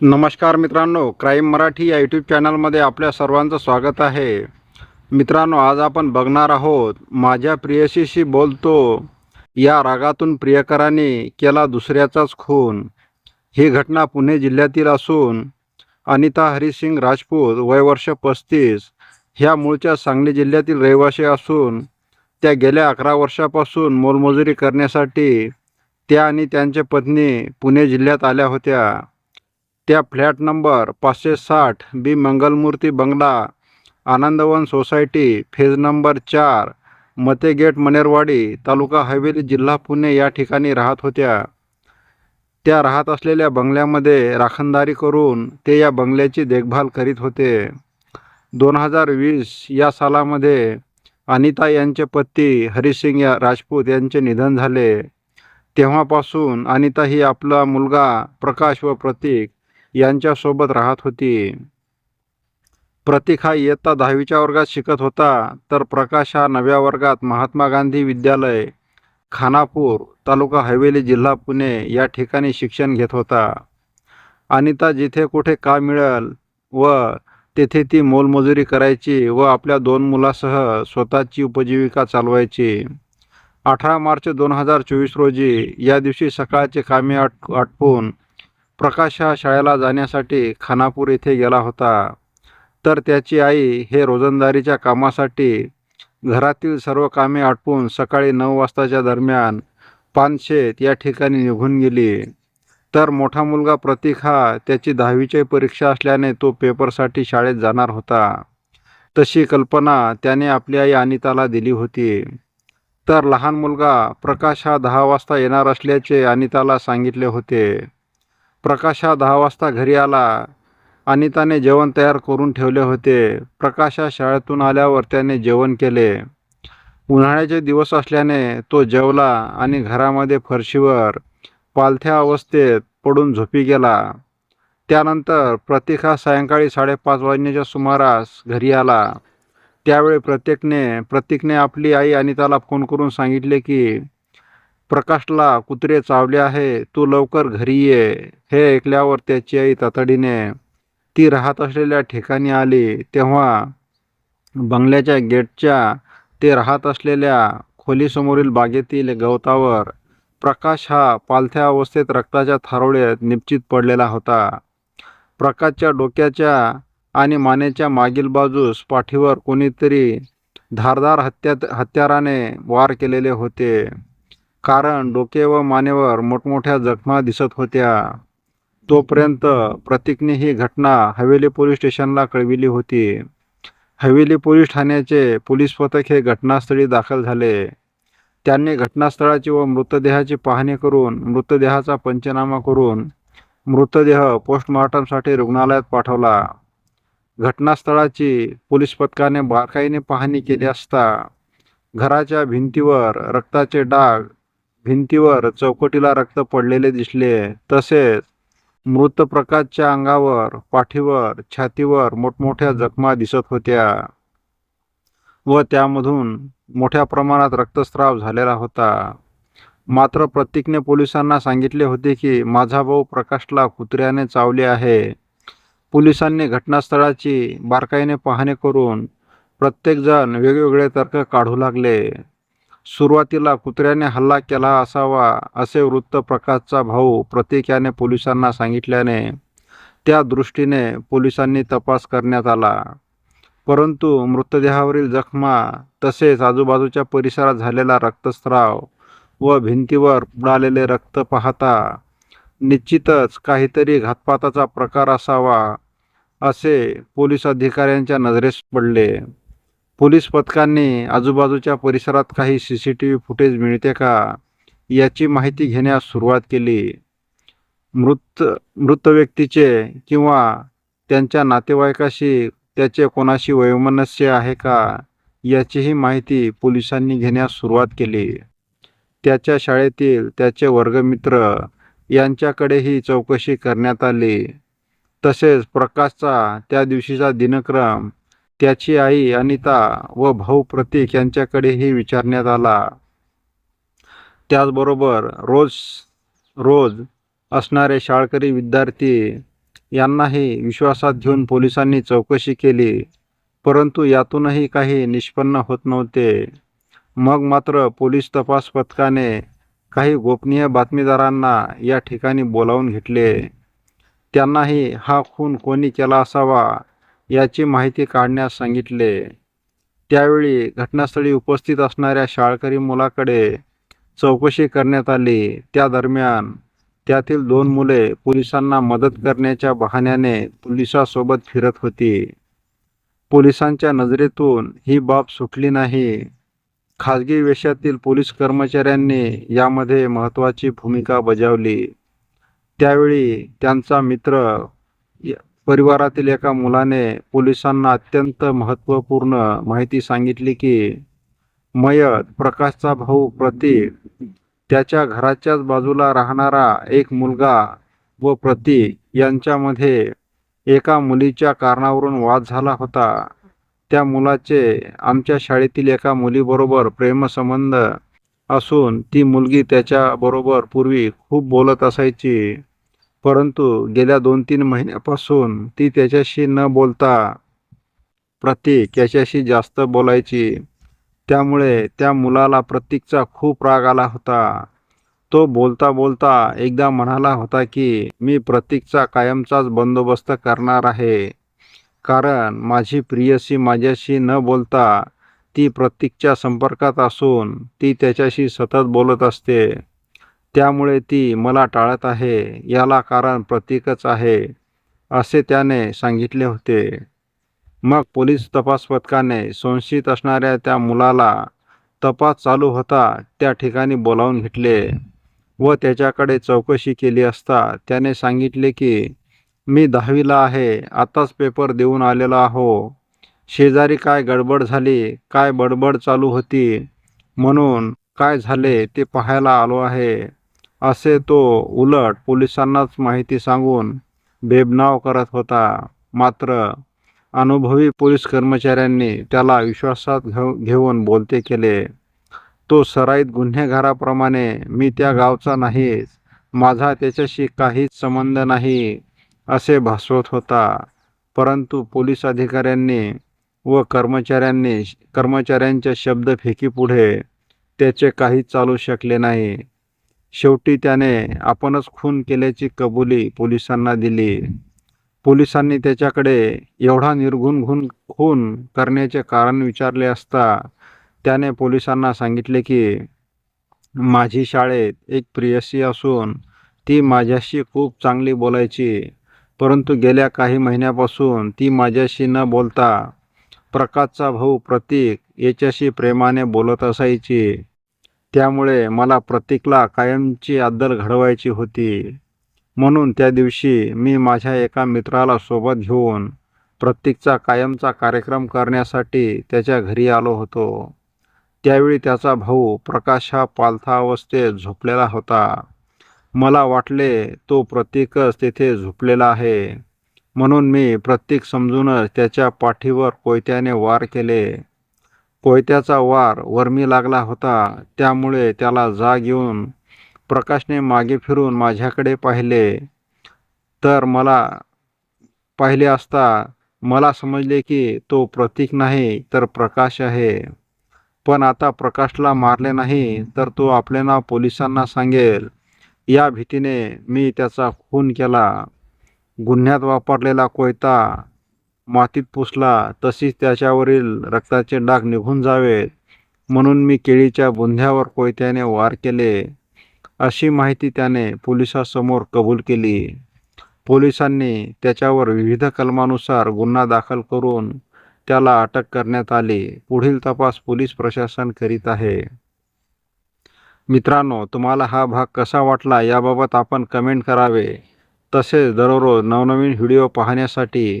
नमस्कार मित्रांनो क्राईम मराठी या यूट्यूब चॅनलमध्ये आपल्या सर्वांचं स्वागत आहे. मित्रांनो आज आपण बघणार आहोत माझ्या प्रियसीशी बोलतो. या रागातून प्रियकराने केला दुसऱ्याचाच खून. ही घटना पुणे जिल्ह्यातील असून अनिता हरिसिंग राजपूत वय वर्ष पस्तीस ह्या मूळच्या सांगली जिल्ह्यातील रहिवासी असून त्या गेल्या अकरा वर्षापासून मोलमजुरी करण्यासाठी त्या आणि त्यांच्या पत्नी पुणे जिल्ह्यात आल्या होत्या. त्या फ्लॅट नंबर पाचशे साठ बी मंगलमूर्ती बंगला आनंदवन सोसायटी फेज नंबर चार मते गेट मनेरवाडी तालुका हवेली जिल्हा पुणे या ठिकाणी राहत होत्या. त्या राहत असलेल्या बंगल्यामध्ये राखणदारी करून ते या बंगल्याची देखभाल करीत होते. दोन हजार वीस या सालामध्ये अनिता यांचे पती हरिसिंग या राजपूत यांचे निधन झाले. तेव्हापासून अनिता ही आपला मुलगा प्रकाश व प्रतीक यांच्यासोबत राहत होती. प्रतीक हा इयत्ता दहावीच्या वर्गात शिकत होता तर प्रकाश हा नव्या वर्गात महात्मा गांधी विद्यालय खानापूर तालुका हवेली जिल्हा पुणे या ठिकाणी शिक्षण घेत होता. अनिता जिथे कुठे काम मिळेल व तेथे ती मोलमजुरी करायची व आपल्या दोन मुलासह स्वतःची उपजीविका चालवायची. अठरा मार्च दोन हजार चोवीस रोजी या दिवशी सकाळचे कामे आट आटपून प्रकाश हा शाळेला जाण्यासाठी खानापूर येथे गेला होता. तर त्याची आई हे रोजंदारीच्या कामासाठी घरातील सर्व कामे आटपून सकाळी नऊ वाजताच्या दरम्यान पानशेत या ठिकाणी निघून गेली. तर मोठा मुलगा प्रतीक हा त्याची दहावीची परीक्षा असल्याने तो पेपरसाठी शाळेत जाणार होता. तशी कल्पना त्याने आपली आई अनिताला दिली होती. तर लहान मुलगा प्रकाश हा दहा वाजता येणार असल्याचे अनिताला सांगितले होते. प्रकाश हा दहा वाजता घरी आला. अनिताने जेवण तयार करून ठेवले होते. प्रकाश हा शाळेतून आल्यावर त्याने जेवण केले. उन्हाळ्याचे दिवस असल्याने तो जेवला आणि घरामध्ये फरशीवर पालथ्या अवस्थेत पडून झोपी गेला. त्यानंतर प्रतीक हा सायंकाळी साडेपाच वाजण्याच्या सुमारास घरी आला. त्यावेळी प्रत्येकने प्रतीकने आपली आई अनिताला फोन करून सांगितले की प्रकाशला कुत्रे चावले आहे तू लवकर घरी ये. हे ऐकल्यावर त्याची आई तातडीने ती राहत असलेल्या ठिकाणी आली. तेव्हा बंगल्याच्या गेटच्या ते राहत असलेल्या खोलीसमोरील बागेतील गवतावर प्रकाश हा पालथ्या अवस्थेत रक्ताच्या थारोळ्यात निश्चित पडलेला होता. प्रकाशच्या डोक्याच्या आणि मानेच्या मागील बाजूस पाठीवर कोणीतरी धारदार हत्या हत्याराने वार केलेले होते. कारण डोके व मानेवर मोठमोठ्या जखमा दिसत होत्या. तोपर्यंत प्रतीकने ही घटना हवेली पोलीस स्टेशनला कळविली होती. हवेली पोलीस ठाण्याचे पोलीस पथक हे घटनास्थळी दाखल झाले. त्यांनी घटनास्थळाची व मृतदेहाची पाहणी करून मृतदेहाचा पंचनामा करून मृतदेह पोस्टमॉर्टमसाठी रुग्णालयात पाठवला. घटनास्थळाची पोलीस पथकाने बारकाईने पाहणी केली असता घराच्या भिंतीवर रक्ताचे डाग भिंतीवर चौकटीला रक्त पडलेले दिसले. तसेच मृत प्रकाशच्या अंगावर पाठीवर छातीवर मोठमोठ्या जखमा दिसत होत्या. व त्यामधून मोठ्या प्रमाणात रक्तस्राव झालेला होता. मात्र प्रतीकने पोलिसांना सांगितले होते की माझा भाऊ प्रकाशला कुत्र्याने चावले आहे. पोलिसांनी घटनास्थळाची बारकाईने पाहणी करून प्रत्येकजण वेगवेगळे तर्क काढू लागले. सुरुवातीला कुत्र्याने हल्ला केला असावा असे वृत्त प्रकाशचा भाऊ प्रतीक याने पोलिसांना सांगितल्याने त्या दृष्टीने पोलिसांनी तपास करण्यात आला. परंतु मृतदेहावरील जखमा तसेच आजूबाजूच्या परिसरात झालेला रक्तस्राव व भिंतीवर उडालेले रक्त पाहता निश्चितच काहीतरी घातपाताचा प्रकार असावा असे पोलीस अधिकाऱ्यांच्या नजरेस पडले. पोलीस पथकांनी आजूबाजूच्या परिसरात काही C C T V footage मिळते का याची माहिती घेण्यास सुरुवात केली. मृत मृत व्यक्तीचे किंवा त्यांच्या नातेवाईकाशी त्याचे कोणाशी वैमनस्य आहे का याचीही माहिती पोलिसांनी घेण्यास सुरुवात केली. त्याच्या शाळेतील त्याचे वर्गमित्र यांच्याकडेही चौकशी करण्यात आली. तसेच प्रकाशचा त्या दिवशीचा दिनक्रम त्याची आई अनिता व भाऊ प्रतीक यांच्याकडेही विचारण्यात आला. त्याचबरोबर रोज रोज असणारे शाळकरी विद्यार्थी यांनाही विश्वासात घेऊन पोलिसांनी चौकशी केली परंतु यातूनही काही निष्पन्न होत नव्हते. मग मात्र पोलीस तपास पथकाने काही गोपनीय बातमीदारांना या ठिकाणी बोलावून घेतले. त्यांनाही हा खून कोणी केला असावा याची माहिती काढण्यास सांगितले. त्यावेळी घटनास्थळी उपस्थित असणाऱ्या शाळकरी मुलाकडे चौकशी करण्यात आली. त्या दरम्यान त्यातील दोन मुले पोलिसांना मदत करण्याच्या बहाण्याने पोलिसासोबत फिरत होती. पोलिसांच्या नजरेतून ही बाब सुटली नाही. खाजगी वेशातील पोलीस कर्मचाऱ्यांनी यामध्ये महत्त्वाची भूमिका बजावली. त्यावेळी त्यांचा मित्र परिवारातील एका मुलाने पोलिसांना अत्यंत महत्त्वपूर्ण माहिती सांगितली की मयत प्रकाशचा भाऊ प्रतीक त्याच्या घराच्याच बाजूला राहणारा एक मुलगा व प्रतीक यांच्यामध्ये एका मुलीच्या कारणावरून वाद झाला होता. त्या मुलाचे आमच्या शाळेतील एका मुलीबरोबर प्रेमसंबंध असून ती मुलगी त्याच्याबरोबर पूर्वी खूप बोलत असायची. परंतु गेल्या दोन तीन महिन्यापासून ती त्याच्याशी न बोलता प्रतीक याच्याशी जास्त बोलायची. त्यामुळे त्या मुलाला प्रतीकचा खूप राग आला होता. तो बोलता बोलता एकदा म्हणाला होता की मी प्रतीकचा कायमचाच बंदोबस्त करणार आहे. कारण माझी प्रियसी माझ्याशी न बोलता ती प्रतीकच्या संपर्कात असून ती त्याच्याशी सतत बोलत असते. त्यामुळे ती मला टाळत आहे याला कारण प्रतीकच आहे असे त्याने सांगितले होते. मग पोलीस तपास पथकाने संशयित असणाऱ्या त्या मुलाला तपास चालू होता त्या ठिकाणी बोलावून घेतले व त्याच्याकडे चौकशी केली असता त्याने सांगितले की मी दहावीला आहे आताच पेपर देऊन आलेलो आहो. शेजारी काय गडबड झाली काय बडबड चालू होती म्हणून काय झाले ते पाहायला आलो आहे. असे तो उलट पोलिसांनाच माहिती सांगून बेबनाव करत होता. मात्र अनुभवी पोलीस कर्मचाऱ्यांनी त्याला विश्वासात घेऊ घेऊन बोलते केले. तो सराईत गुन्हेगाराप्रमाणे मी त्या गावचा नाहीच. माझा त्याच्याशी काहीच संबंध नाही असे भासवत होता. परंतु पोलीस अधिकाऱ्यांनी व कर्मचाऱ्यांनी कर्मचाऱ्यांच्या शब्दफेकीपुढे त्याचे काहीच चालू शकले नाही. शेवटी त्याने आपणच खून केल्याची कबुली पोलिसांना दिली. पोलिसांनी त्याच्याकडे एवढा निर्घुन घुन खून करण्याचे कारण विचारले असता त्याने पोलिसांना सांगितले की माझी शाळेत एक प्रियसी असून ती माझ्याशी खूप चांगली बोलायची. परंतु गेल्या काही महिन्यापासून ती माझ्याशी न बोलता प्रकाशचा भाऊ प्रतीक याच्याशी प्रेमाने बोलत असायची. त्यामुळे मला प्रतीकला कायमची अद्दल घडवायची होती. म्हणून त्या दिवशी मी माझ्या एका मित्राला सोबत घेऊन प्रतीकचा कायमचा कार्यक्रम करण्यासाठी त्याच्या घरी आलो होतो. त्यावेळी त्याचा भाऊ प्रकाश हा पालथा अवस्थेत झोपलेला होता. मला वाटले तो प्रतीकच तेथे झोपलेला आहे. म्हणून मी प्रतीक समजूनच त्याच्या पाठीवर कोयत्याने वार केले. कोयत्याचा वार वर्मी लागला होता त्यामुळे त्याला जाग येऊन प्रकाशने मागे फिरून माझ्याकडे पाहिले. तर मला पाहिले असता मला समजले की तो प्रतीक नाही तर प्रकाश आहे. पण आता प्रकाशला मारले नाही तर तो आपले नाव पोलिसांना सांगेल. या भीतीने मी त्याचा खून केला. गुन्ह्यात वापरलेला कोयता मातीत पुसला तशीच त्याच्यावरील रक्ताचे डाग निघून जावेत. म्हणून मी केळीच्या बुंध्यावर कोयत्याने वार केले. अशी माहिती त्याने पोलिसासमोर कबूल केली. पोलिसांनी त्याच्यावर विविध कलमानुसार गुन्हा दाखल करून त्याला अटक करण्यात आली. पुढील तपास पोलीस प्रशासन करीत आहे. मित्रांनो तुम्हाला हा भाग कसा वाटला याबाबत आपण कमेंट करावे. तसेच दररोज नवनवीन व्हिडिओ पाहण्यासाठी